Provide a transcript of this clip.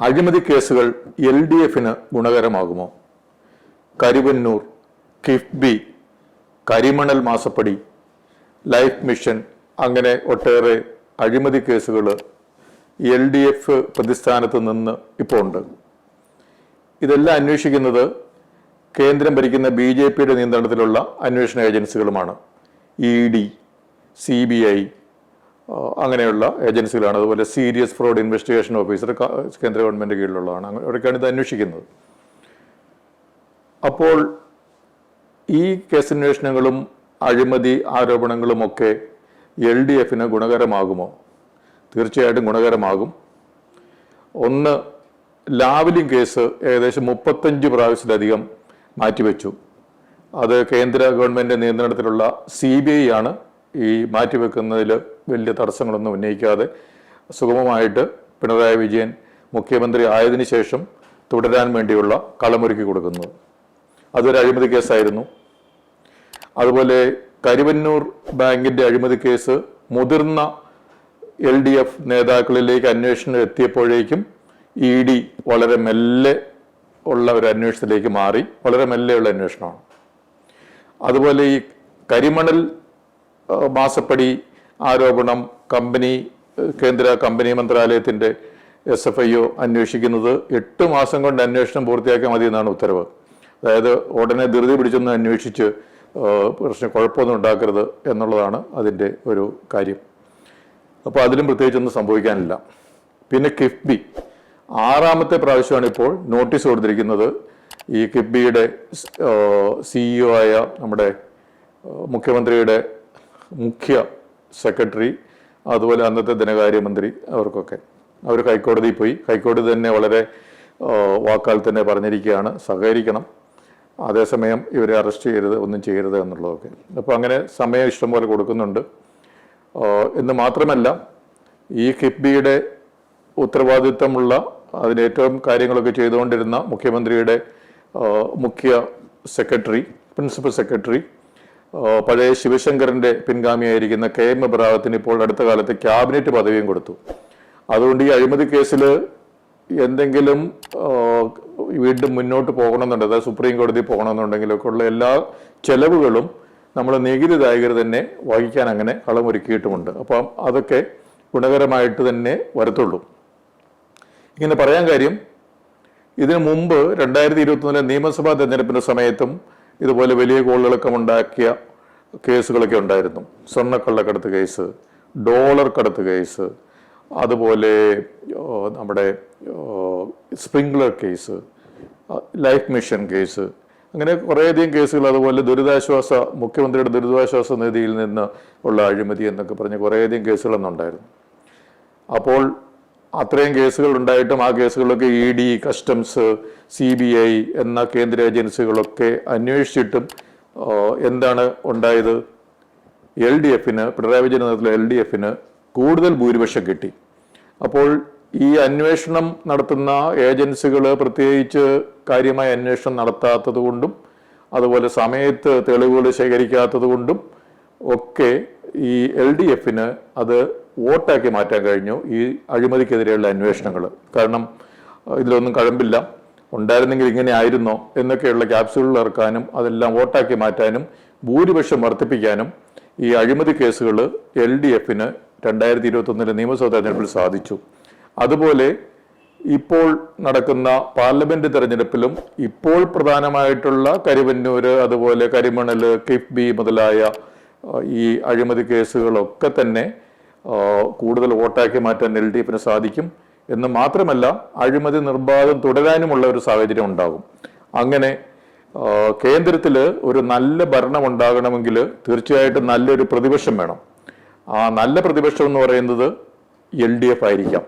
അഴിമതി കേസുകൾ L D എഫിന് ഗുണകരമാകുമോ? കരുവന്നൂർ കിഫ്ബി കരിമണൽ മാസപ്പടി ലൈഫ് മിഷൻ അങ്ങനെ ഒട്ടേറെ അഴിമതി കേസുകൾ എൽ ഡി എഫ് പ്രതിസ്ഥാനത്ത് നിന്ന് ഇപ്പോൾ ഉണ്ട്. ഇതെല്ലാം അന്വേഷിക്കുന്നത് കേന്ദ്രം ഭരിക്കുന്ന ബി ജെ പിയുടെ നിയന്ത്രണത്തിലുള്ള അന്വേഷണ ഏജൻസികളുമാണ്. E D C B I അങ്ങനെയുള്ള ഏജൻസികളാണ്. അതുപോലെ സീരിയസ് ഫ്രോഡ് ഇൻവെസ്റ്റിഗേഷൻ ഓഫീസർ കേന്ദ്ര ഗവൺമെന്റ് കീഴിലുള്ളതാണ്. അവരൊക്കെയാണ് ഇത് അന്വേഷിക്കുന്നത്. അപ്പോൾ ഈ കേസന്വേഷണങ്ങളും അഴിമതി ആരോപണങ്ങളുമൊക്കെ എൽ ഡി എഫിന് ഗുണകരമാകുമോ? തീർച്ചയായിട്ടും ഗുണകരമാകും. ഒന്ന് ലാവലിംഗ് കേസ് ഏകദേശം മുപ്പത്തഞ്ച് പ്രാവശ്യത്തിലധികം മാറ്റിവെച്ചു. അത് കേന്ദ്ര ഗവൺമെന്റ് നിയന്ത്രണത്തിലുള്ള സി ബി ഐ ആണ് ഈ മാറ്റിവെക്കുന്നതിൽ വലിയ തടസ്സങ്ങളൊന്നും ഉന്നയിക്കാതെ സുഗമമായിട്ട് പിണറായി വിജയൻ മുഖ്യമന്ത്രി ആയതിനു ശേഷം തുടരാൻ വേണ്ടിയുള്ള കളമൊരുക്കി കൊടുക്കുന്നത് അതൊരു അഴിമതി കേസായിരുന്നു. അതുപോലെ കരുവന്നൂർ ബാങ്കിന്റെ അഴിമതി കേസ് മുതിർന്ന എൽ ഡി എഫ് നേതാക്കളിലേക്ക് അന്വേഷണം എത്തിയപ്പോഴേക്കും ഇ ഡി വളരെ മെല്ലെ ഉള്ള ഒരു അന്വേഷണത്തിലേക്ക് മാറി. വളരെ മെല്ലെയുള്ള അന്വേഷണമാണ്. അതുപോലെ ഈ കരിമണൽ മാസപ്പടി ആരോപണം കമ്പനി കേന്ദ്ര കമ്പനി മന്ത്രാലയത്തിന്റെ എസ് എഫ് ഐ ഒ അന്വേഷിക്കുന്നത് എട്ട് മാസം കൊണ്ട് അന്വേഷണം പൂർത്തിയാക്കിയാൽ മതി എന്നാണ് ഉത്തരവ്. അതായത് ഉടനെ ധൃതി പിടിച്ചൊന്ന് അന്വേഷിച്ച് പ്രശ്നം കുഴപ്പമൊന്നും ഉണ്ടാക്കരുത് എന്നുള്ളതാണ് അതിന്റെ ഒരു കാര്യം. അപ്പോൾ അതിലും പ്രത്യേകിച്ചൊന്നും സംഭവിക്കാനില്ല. പിന്നെ കിഫ്ബി. ആറാമത്തെ പ്രാവശ്യമാണ് ഇപ്പോൾ നോട്ടീസ് കൊടുത്തിരിക്കുന്നത്. ഈ കിഫ്ബിയുടെ സിഇഒ ആയ നമ്മുടെ മുഖ്യമന്ത്രിയുടെ മുഖ്യ സെക്രട്ടറി അതുപോലെ അന്നത്തെ ധനകാര്യമന്ത്രി അവർക്കൊക്കെ. അവർ ഹൈക്കോടതിയിൽ പോയി. ഹൈക്കോടതി തന്നെ വളരെ വാക്കാൽ തന്നെ പറഞ്ഞിരിക്കുകയാണ്. സഹകരിക്കണം. അതേസമയം ഇവരെ അറസ്റ്റ് ചെയ്യരുത് ഒന്നും ചെയ്യരുത് എന്നുള്ളതൊക്കെ. അപ്പോൾ അങ്ങനെ സമയം ഇഷ്ടം പോലെ കൊടുക്കുന്നുണ്ട്. എന്ന് മാത്രമല്ല ഈ കിഫ്ബിയുടെ ഉത്തരവാദിത്തമുള്ള അതിന് ഏറ്റവും കാര്യങ്ങളൊക്കെ ചെയ്തുകൊണ്ടിരുന്ന മുഖ്യമന്ത്രിയുടെ മുഖ്യ സെക്രട്ടറി പ്രിൻസിപ്പൽ സെക്രട്ടറി പഴയ ശിവശങ്കറിന്റെ പിൻഗാമിയായിരിക്കുന്ന കെ എം എബ്രാഹത്തിന് ഇപ്പോൾ അടുത്ത കാലത്ത് ക്യാബിനറ്റ് പദവിയും കൊടുത്തു. അതുകൊണ്ട് ഈ അഴിമതി കേസിൽ എന്തെങ്കിലും വീണ്ടും മുന്നോട്ട് പോകണമെന്നുണ്ട് അതായത് സുപ്രീം കോടതി പോകണമെന്നുണ്ടെങ്കിലൊക്കെ ഉള്ള എല്ലാ ചെലവുകളും നമ്മൾ നികുതിദായകർ തന്നെ വഹിക്കാൻ അങ്ങനെ കളമൊരുക്കിയിട്ടുമുണ്ട് അപ്പം അതൊക്കെ ഗുണകരമായിട്ട് തന്നെ വരത്തുള്ളൂ. ഇങ്ങനെ പറയാൻ കാര്യം ഇതിനു മുമ്പ് രണ്ടായിരത്തി ഇരുപത്തൊന്നിലെ നിയമസഭാ തെരഞ്ഞെടുപ്പിന്റെ സമയത്തും ഇതുപോലെ വലിയ കോളുകളൊക്കെ ഉണ്ടാക്കിയ കേസുകളൊക്കെ ഉണ്ടായിരുന്നു. സ്വർണക്കള്ളക്കടത്ത് കേസ് ഡോളർ കടത്ത് കേസ് അതുപോലെ നമ്മുടെ Sprinklr case life mission case അങ്ങനെ കുറേയധികം കേസുകൾ അതുപോലെ ദുരിതാശ്വാസ മുഖ്യമന്ത്രിയുടെ ദുരിതാശ്വാസ നിധിയിൽ നിന്ന് ഉള്ള അഴിമതി എന്നൊക്കെ പറഞ്ഞ് കുറേയധികം കേസുകളൊന്നുണ്ടായിരുന്നു അപ്പോൾ അത്രയും കേസുകൾ ഉണ്ടായിട്ടും ആ കേസുകളൊക്കെ E D customs C B I എന്ന കേന്ദ്ര ഏജൻസികളൊക്കെ അന്വേഷിച്ചിട്ടും എന്താണ് ഉണ്ടായത്? എൽ ഡി എഫിന് പിണറായി വിജയൻ നേതൃത്വത്തിലെ എൽ ഡി എഫിന് കൂടുതൽ ഭൂരിപക്ഷം കിട്ടി. അപ്പോൾ ഈ അന്വേഷണം നടത്തുന്ന ഏജൻസികൾ പ്രത്യേകിച്ച് കാര്യമായ അന്വേഷണം നടത്താത്തത് കൊണ്ടും അതുപോലെ സമയത്ത് തെളിവുകൾ ശേഖരിക്കാത്തത് കൊണ്ടും ഒക്കെ ഈ എൽ ഡി എഫിന് അത് വോട്ടാക്കി മാറ്റാൻ കഴിഞ്ഞു ഈ അഴിമതിക്കെതിരെയുള്ള അന്വേഷണങ്ങൾ. കാരണം ഇതിലൊന്നും കഴമ്പില്ല. ഉണ്ടായിരുന്നെങ്കിൽ ഇങ്ങനെ ആയിരുന്നോ എന്നൊക്കെയുള്ള ക്യാപ്സ്യൂളിൽ ഇറക്കാനും അതെല്ലാം വോട്ടാക്കി മാറ്റാനും ഭൂരിപക്ഷം വർദ്ധിപ്പിക്കാനും ഈ അഴിമതി കേസുകൾ എൽ ഡി എഫിന് രണ്ടായിരത്തി ഇരുപത്തൊന്നിലെ നിയമസഭാ തെരഞ്ഞെടുപ്പിൽ സാധിച്ചു. അതുപോലെ ഇപ്പോൾ നടക്കുന്ന പാർലമെന്റ് തെരഞ്ഞെടുപ്പിലും ഇപ്പോൾ പ്രധാനമായിട്ടുള്ള കരിവന്നൂര് അതുപോലെ കരിമണൽ കിഫ്ബി മുതലായ ഈ അഴിമതി കേസുകളൊക്കെ തന്നെ കൂടുതൽ വോട്ടാക്കി മാറ്റാൻ എൽ ഡി എഫിന് സാധിക്കും എന്ന് മാത്രമല്ല അഴിമതി നിർബാധം തുടരാനുമുള്ള ഒരു സാഹചര്യം ഉണ്ടാകും. അങ്ങനെ കേന്ദ്രത്തിൽ ഒരു നല്ല ഭരണം ഉണ്ടാകണമെങ്കിൽ തീർച്ചയായിട്ടും നല്ലൊരു പ്രതിപക്ഷം വേണം. ആ നല്ല പ്രതിപക്ഷം എന്ന് പറയുന്നത് എൽ ഡി എഫ് ആയിരിക്കാം.